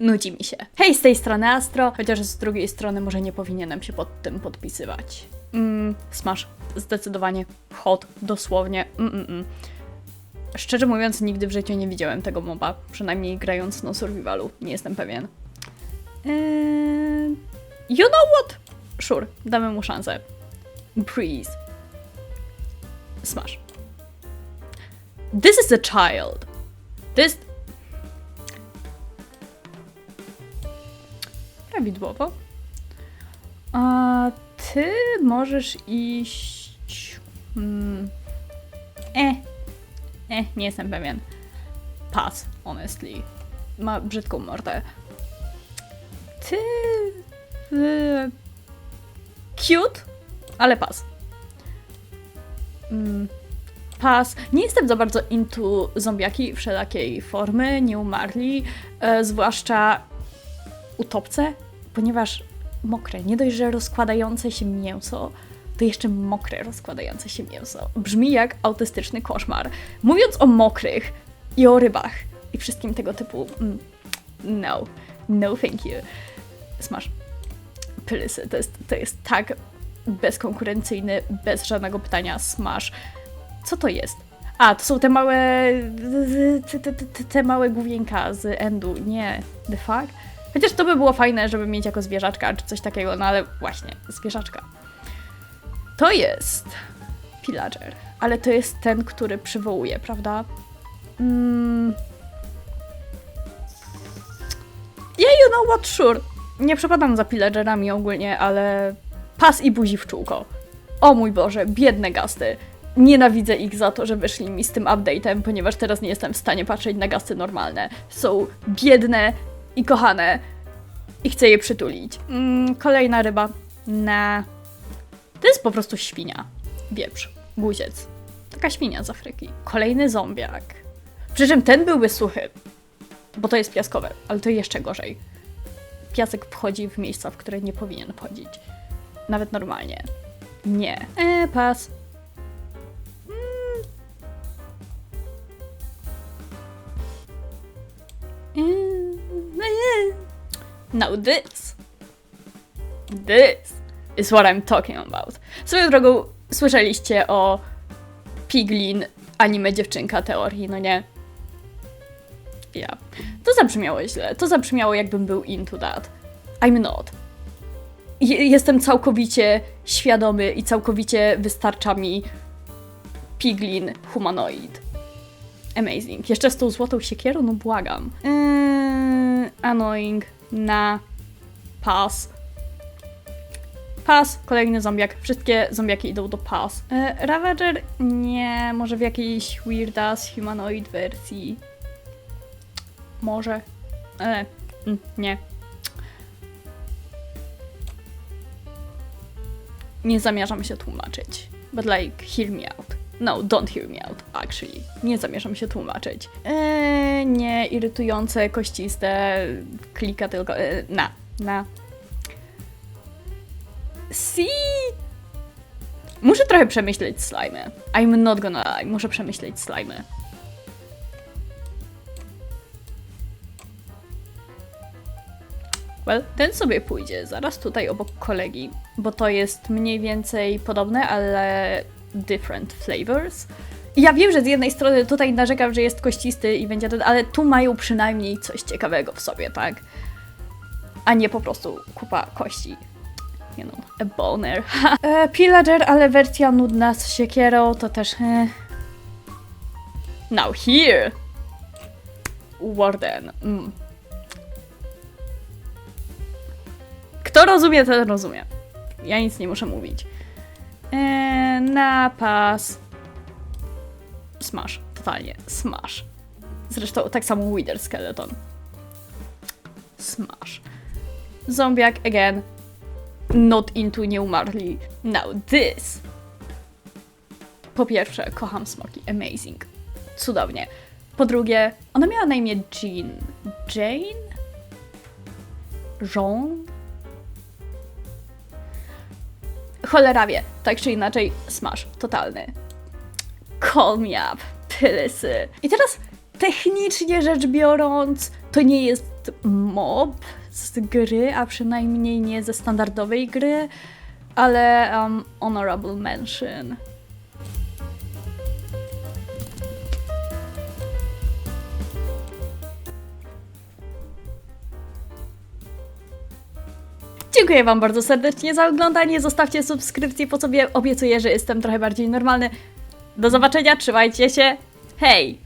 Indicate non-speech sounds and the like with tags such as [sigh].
nudzi mi się. Hej, z tej strony Astro, chociaż z drugiej strony może nie powinienem się pod tym podpisywać. Mm, smash, zdecydowanie. Hot, dosłownie. Mm, mm, mm. Szczerze mówiąc, nigdy w życiu nie widziałem tego moba, przynajmniej grając na survivalu, nie jestem pewien. Eee, you know what? Sure, damy mu szansę. Breeze. Smash. This is a child. This... Prawidłowo. A ty możesz iść... Hmm. E. E, nie jestem pewien. Pass, honestly. Ma brzydką mordę. Ty... y, Cute, ale pas. Mm, pas. Nie jestem za bardzo into zombiaki wszelakiej formy, nie umarli, e, zwłaszcza utopce, ponieważ mokre, nie dość, że rozkładające się mięso, to jeszcze mokre rozkładające się mięso. Brzmi jak autystyczny koszmar. Mówiąc o mokrych i o rybach i wszystkim tego typu, mm, no, no thank you. Smash. Pylysy, to jest, to jest tak bezkonkurencyjny, bez żadnego pytania smash. Co to jest? A, to są te małe. Te, te, te, te małe główienka z endu. Nie, the fuck? Chociaż to by było fajne, żeby mieć jako zwierzaczka czy coś takiego, no ale właśnie, zwierzaczka. To jest pillager, ale to jest ten, który przywołuje, prawda? Mm. Yeah, you know what, sure. Nie przepadam za pillagerami ogólnie, ale pas i buzi w czółko. O mój Boże, biedne gasty. Nienawidzę ich za to, że wyszli mi z tym update'em, ponieważ teraz nie jestem w stanie patrzeć na gasty normalne. Są biedne i kochane. I chcę je przytulić. Mm, kolejna ryba. Na. To jest po prostu świnia. Wieprz. Guziec. Taka świnia z Afryki. Kolejny zombiak. Przy czym ten byłby suchy. Bo to jest piaskowe, ale to jeszcze gorzej. Piasek wchodzi w miejsca, w które nie powinien wchodzić. Nawet normalnie. Nie. E, pas. Mm. E, Now this. This is what I'm talking about. Swoją drogą słyszeliście o Piglin, anime dziewczynka teorii, no nie? Ja. To zabrzmiało źle. To zabrzmiało jakbym był into that. I'm not. Je- jestem całkowicie świadomy i całkowicie wystarcza mi piglin humanoid. Amazing. Jeszcze z tą złotą siekierą? No błagam. Yy, annoying na pass. Pass, kolejny zombiak. Wszystkie zombiaki idą do pass. Yy, Ravager? Nie, może w jakiejś weird ass humanoid wersji. Może. E, mm, nie. Nie zamierzam się tłumaczyć. But like, hear me out. No, don't hear me out, actually. Nie zamierzam się tłumaczyć. Eee, nie, irytujące, kościste, klika tylko. E, na, na. See? Muszę trochę przemyśleć slimy. I'm not gonna lie, muszę przemyśleć slimy. Well, ten sobie pójdzie zaraz tutaj obok kolegi, bo to jest mniej więcej podobne, ale different flavors. Ja wiem, że z jednej strony tutaj narzekam, że jest kościsty i będzie, ale tu mają przynajmniej coś ciekawego w sobie, tak? A nie po prostu kupa kości. You a boner. [laughs] e, pillager, ale wersja nudna z siekierą to też... E. Now here! Warden. Mm. Kto rozumie, ten rozumie. Ja nic nie muszę mówić. Eee, napas. Smash. Totalnie. Smash. Zresztą tak samo Wither Skeleton. Smash. Zombiak again. Not into nie umarli. Now this. Po pierwsze, kocham smoki. Amazing. Cudownie. Po drugie, ona miała na imię Jean. Jane? Jean? Cholera wie, tak czy inaczej, smash, totalny. Call me up, pylysy. I teraz, technicznie rzecz biorąc, to nie jest mob z gry, a przynajmniej nie ze standardowej gry, ale um, honorable mention. Dziękuję Wam bardzo serdecznie za oglądanie. Zostawcie subskrypcję po sobie. Obiecuję, że jestem trochę bardziej normalny. Do zobaczenia, trzymajcie się. Hej!